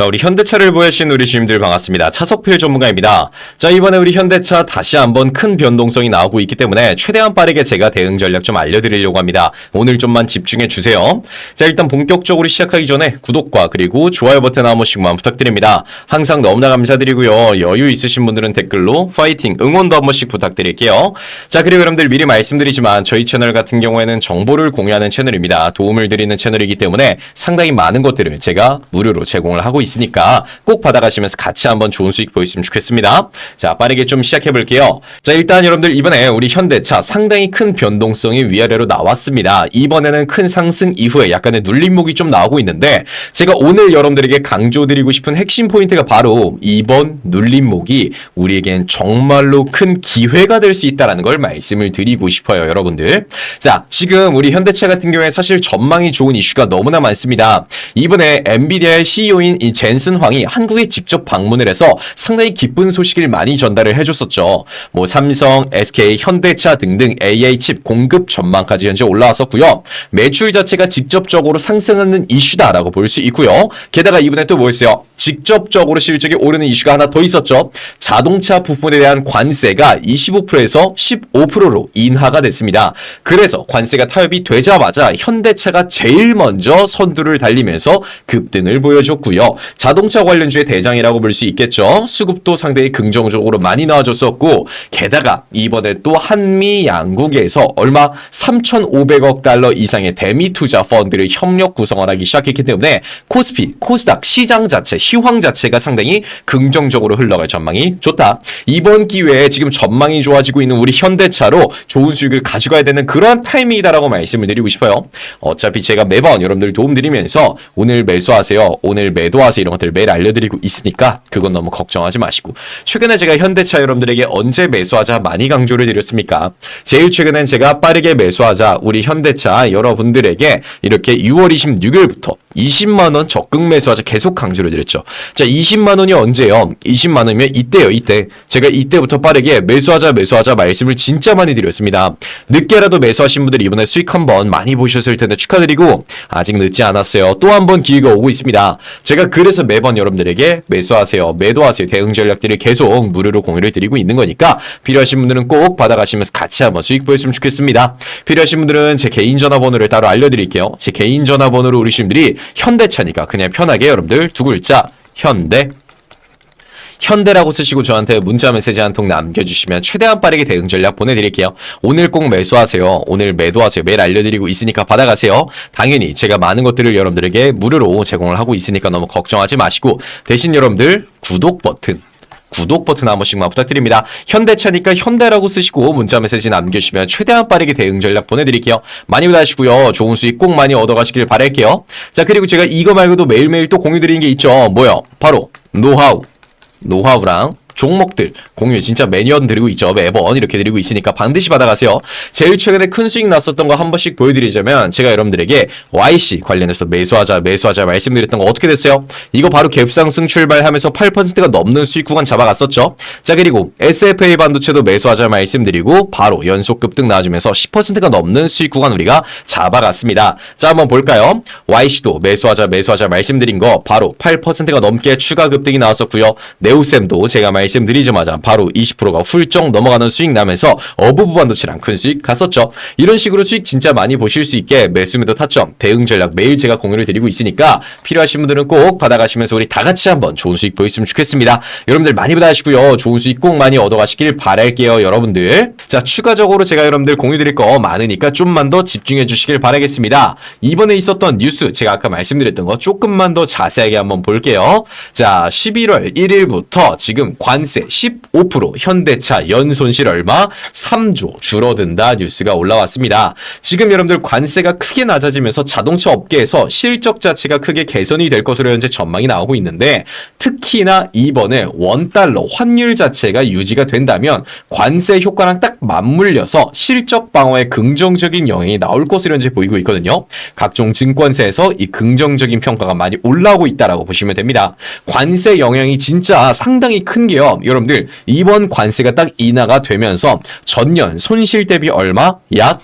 자, 우리 현대차를 보여주신 우리 주님들 반갑습니다. 차석필 전문가입니다. 자, 이번에 우리 현대차 다시 한번 큰 변동성이 나오고 있기 때문에 최대한 빠르게 제가 대응 전략 좀 알려드리려고 합니다. 오늘 좀만 집중해 주세요. 자, 일단 본격적으로 시작하기 전에 구독과 그리고 좋아요 버튼 한 번씩만 부탁드립니다. 항상 너무나 감사드리고요. 여유 있으신 분들은 댓글로 파이팅, 응원도 한 번씩 부탁드릴게요. 자, 그리고 여러분들 미리 말씀드리지만 저희 채널 같은 경우에는 정보를 공유하는 채널입니다. 도움을 드리는 채널이기 때문에 상당히 많은 것들을 제가 무료로 제공을 하고 있 으니까 꼭 받아가시면서 같이 한번 좋은 수익 보였으면 좋겠습니다. 자, 빠르게 좀 시작해 볼게요. 자, 일단 여러분들 이번에 우리 현대차 상당히 큰 변동성이 위아래로 나왔습니다. 이번에는 큰 상승 이후에 약간의 눌림목이 좀 나오고 있는데 제가 오늘 여러분들에게 강조드리고 싶은 핵심 포인트가 바로 이번 눌림목이 우리에겐 정말로 큰 기회가 될 수 있다라는 걸 말씀을 드리고 싶어요, 여러분들. 자, 지금 우리 현대차 같은 경우에 사실 전망이 좋은 이슈가 너무나 많습니다. 이번에 엔비디아의 CEO인 이 젠슨 황이 한국에 직접 방문을 해서 상당히 기쁜 소식을 많이 전달을 해줬었죠. 뭐 삼성, SK, 현대차 등등 AI 칩 공급 전망까지 현재 올라왔었고요. 매출 자체가 직접적으로 상승하는 이슈다라고 볼 수 있고요. 게다가 이번에 또 뭐였어요? 직접적으로 실적이 오르는 이슈가 하나 더 있었죠. 자동차 부품에 대한 관세가 25%에서 15%로 인하가 됐습니다. 그래서 관세가 타협이 되자마자 현대차가 제일 먼저 선두를 달리면서 급등을 보여줬고요. 자동차 관련주의 대장이라고 볼 수 있겠죠. 수급도 상당히 긍정적으로 많이 나와줬었고 게다가 이번에 또 한미 양국에서 얼마 3,500억 달러 이상의 대미 투자 펀드를 협력 구성을 하기 시작했기 때문에 코스피, 코스닥 시장 자체, 시황 자체가 상당히 긍정적으로 흘러갈 전망이 좋다. 이번 기회에 지금 전망이 좋아지고 있는 우리 현대차로 좋은 수익을 가져가야 되는 그런 타이밍이다라고 말씀을 드리고 싶어요. 어차피 제가 매번 여러분들 도움드리면서 오늘 매수하세요, 오늘 매도하세요 이런 것들 매일 알려드리고 있으니까 그건 너무 걱정하지 마시고 최근에 제가 현대차 여러분들에게 언제 매수하자 많이 강조를 드렸습니까? 제일 최근엔 제가 빠르게 매수하자 우리 현대차 여러분들에게 이렇게 6월 26일부터 20만 원 적극 매수하자 계속 강조를 드렸죠. 자, 20만 원이 언제요? 20만 원이면 이때요, 이때. 제가 이때부터 빠르게 매수하자, 매수하자 말씀을 진짜 많이 드렸습니다. 늦게라도 매수하신 분들 이번에 수익 한번 많이 보셨을 텐데 축하드리고 아직 늦지 않았어요. 또 한 번 기회가 오고 있습니다. 제가 그래서 매번 여러분들에게 매수하세요, 매도하세요 대응 전략들을 계속 무료로 공유를 드리고 있는 거니까 필요하신 분들은 꼭 받아가시면서 같이 한번 수익 보였으면 좋겠습니다. 필요하신 분들은 제 개인 전화번호를 따로 알려드릴게요. 제 개인 전화번호로 우리 분들이 현대차니까 그냥 편하게 여러분들 두 글자 현대 현대라고 쓰시고 저한테 문자 메시지 한 통 남겨주시면 최대한 빠르게 대응 전략 보내드릴게요. 오늘 꼭 매수하세요. 오늘 매도하세요. 매일 알려드리고 있으니까 받아가세요. 당연히 제가 많은 것들을 여러분들에게 무료로 제공을 하고 있으니까 너무 걱정하지 마시고 대신 여러분들 구독 버튼 구독 버튼 한 번씩만 부탁드립니다. 현대차니까 현대라고 쓰시고 문자 메시지 남겨주시면 최대한 빠르게 대응 전략 보내드릴게요. 많이 받으시고요. 좋은 수익 꼭 많이 얻어가시길 바랄게요. 자 그리고 제가 이거 말고도 매일매일 또 공유 드리는 게 있죠. 뭐요? 바로 노하우. 노하우랑 종목들 공유 진짜 매년 드리고 있죠. 매번 이렇게 드리고 있으니까 반드시 받아가세요. 제일 최근에 큰 수익 났었던 거 한 번씩 보여드리자면 제가 여러분들에게 YC 관련해서 매수하자 매수하자 말씀드렸던 거 어떻게 됐어요? 이거 바로 갭상승 출발하면서 8%가 넘는 수익 구간 잡아갔었죠. 자 그리고 SFA 반도체도 매수하자 말씀드리고 바로 연속 급등 나와주면서 10%가 넘는 수익 구간 우리가 잡아갔습니다. 자 한번 볼까요? YC도 매수하자 매수하자 말씀드린 거 바로 8%가 넘게 추가 급등이 나왔었고요. 네오셈도 제가 말씀 드리자마자 바로 20%가 훌쩍 넘어가는 수익 나면서 어부부 반도체랑 큰 수익 갔었죠. 이런 식으로 수익 진짜 많이 보실 수 있게 매수 매도 타점 대응 전략 매일 제가 공유를 드리고 있으니까 필요하신 분들은 꼭 받아가시면서 우리 다 같이 한번 좋은 수익 보였으면 좋겠습니다. 여러분들 많이 받아가시고요. 좋은 수익 꼭 많이 얻어가시길 바랄게요, 여러분들. 자, 추가적으로 제가 여러분들 공유 드릴 거 많으니까 좀만 더 집중해 주시길 바라겠습니다. 이번에 있었던 뉴스 제가 아까 말씀드렸던 거 조금만 더 자세하게 한번 볼게요. 자, 11월 1일부터 지금 관세 15% 현대차 연손실 얼마 3조 줄어든다 뉴스가 올라왔습니다. 지금 여러분들 관세가 크게 낮아지면서 자동차 업계에서 실적 자체가 크게 개선이 될 것으로 현재 전망이 나오고 있는데 특히나 이번에 원달러 환율 자체가 유지가 된다면 관세 효과랑 딱 맞물려서 실적 방어에 긍정적인 영향이 나올 것으로 현재 보이고 있거든요. 각종 증권사에서 이 긍정적인 평가가 많이 올라오고 있다라고 보시면 됩니다. 관세 영향이 진짜 상당히 큰 게요. 여러분들 이번 관세가 딱 인하가 되면서 전년 손실 대비 얼마? 약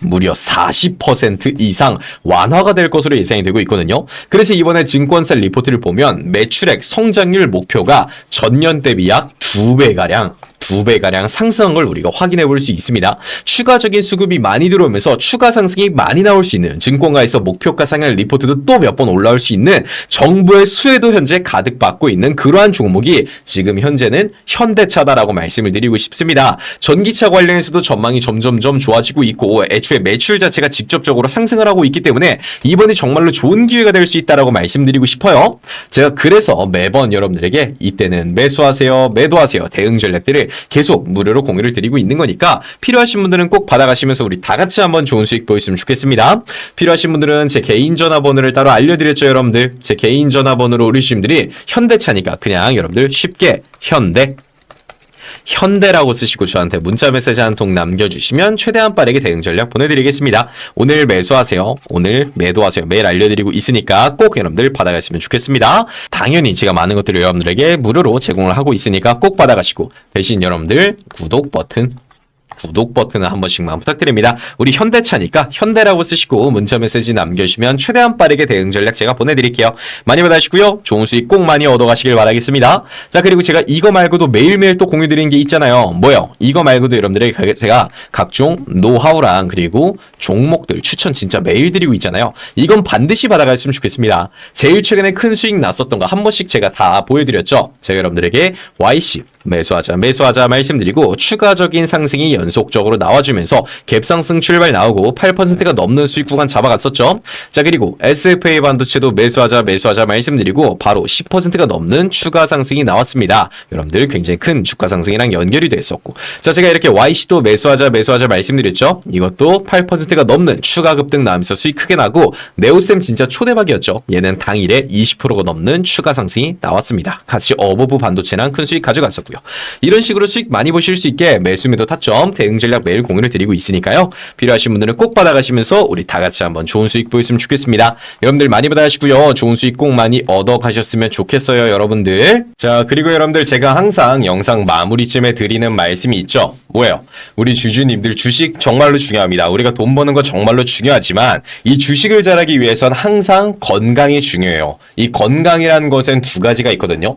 무려 40% 이상 완화가 될 것으로 예상이 되고 있거든요. 그래서 이번에 증권사 리포트를 보면 매출액 성장률 목표가 전년 대비 약 2배가량 두 배가량 상승한 걸 우리가 확인해 볼 수 있습니다. 추가적인 수급이 많이 들어오면서 추가 상승이 많이 나올 수 있는 증권가에서 목표가 상향 리포트도 또 몇 번 올라올 수 있는 정부의 수혜도 현재 가득 받고 있는 그러한 종목이 지금 현재는 현대차다라고 말씀을 드리고 싶습니다. 전기차 관련해서도 전망이 점점점 좋아지고 있고 애초에 매출 자체가 직접적으로 상승을 하고 있기 때문에 이번이 정말로 좋은 기회가 될 수 있다라고 말씀드리고 싶어요. 제가 그래서 매번 여러분들에게 이때는 매수하세요, 매도하세요 대응 전략들을 계속 무료로 공유를 드리고 있는 거니까 필요하신 분들은 꼭 받아가시면서 우리 다 같이 한번 좋은 수익 보였으면 좋겠습니다. 필요하신 분들은 제 개인 전화번호를 따로 알려드렸죠, 여러분들. 제 개인 전화번호로 우리 주님들이 현대차니까 그냥 여러분들 쉽게 현대 현대라고 쓰시고 저한테 문자 메시지 한 통 남겨주시면 최대한 빠르게 대응 전략 보내드리겠습니다. 오늘 매수하세요. 오늘 매도하세요. 매일 알려드리고 있으니까 꼭 여러분들 받아가시면 좋겠습니다. 당연히 제가 많은 것들을 여러분들에게 무료로 제공을 하고 있으니까 꼭 받아가시고 대신 여러분들 구독 버튼 구독 버튼을 한 번씩만 부탁드립니다. 우리 현대차니까 현대라고 쓰시고 문자 메시지 남겨주시면 최대한 빠르게 대응 전략 제가 보내드릴게요. 많이 받아주시고요. 좋은 수익 꼭 많이 얻어가시길 바라겠습니다. 자 그리고 제가 이거 말고도 매일매일 또 공유드리는 게 있잖아요. 뭐요? 이거 말고도 여러분들에게 제가 각종 노하우랑 그리고 종목들 추천 진짜 매일 드리고 있잖아요. 이건 반드시 받아갔으면 좋겠습니다. 제일 최근에 큰 수익 났었던 거 한 번씩 제가 다 보여드렸죠. 제가 여러분들에게 YC 매수하자 매수하자 말씀드리고 추가적인 상승이 연속적으로 나와주면서 갭상승 출발 나오고 8%가 넘는 수익 구간 잡아갔었죠. 자 그리고 SFA 반도체도 매수하자 매수하자 말씀드리고 바로 10%가 넘는 추가 상승이 나왔습니다. 여러분들 굉장히 큰 주가 상승이랑 연결이 됐었고 자 제가 이렇게 YC도 매수하자 매수하자 말씀드렸죠. 이것도 8%가 넘는 추가 급등 나오면서 수익 크게 나고 네오셈 진짜 초대박이었죠. 얘는 당일에 20%가 넘는 추가 상승이 나왔습니다. 같이 어버브 반도체랑 큰 수익 가져갔었고요. 이런 식으로 수익 많이 보실 수 있게 매수 매도 타점 대응 전략 매일 공유를 드리고 있으니까요. 필요하신 분들은 꼭 받아가시면서 우리 다 같이 한번 좋은 수익 보였으면 좋겠습니다. 여러분들 많이 받아가시고요. 좋은 수익 꼭 많이 얻어 가셨으면 좋겠어요, 여러분들. 자, 그리고 여러분들 제가 항상 영상 마무리쯤에 드리는 말씀이 있죠. 뭐예요? 우리 주주님들 주식 정말로 중요합니다. 우리가 돈 버는 거 정말로 중요하지만 이 주식을 잘하기 위해선 항상 건강이 중요해요. 이 건강이라는 것엔 두 가지가 있거든요.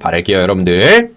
바랄게요, 여러분들.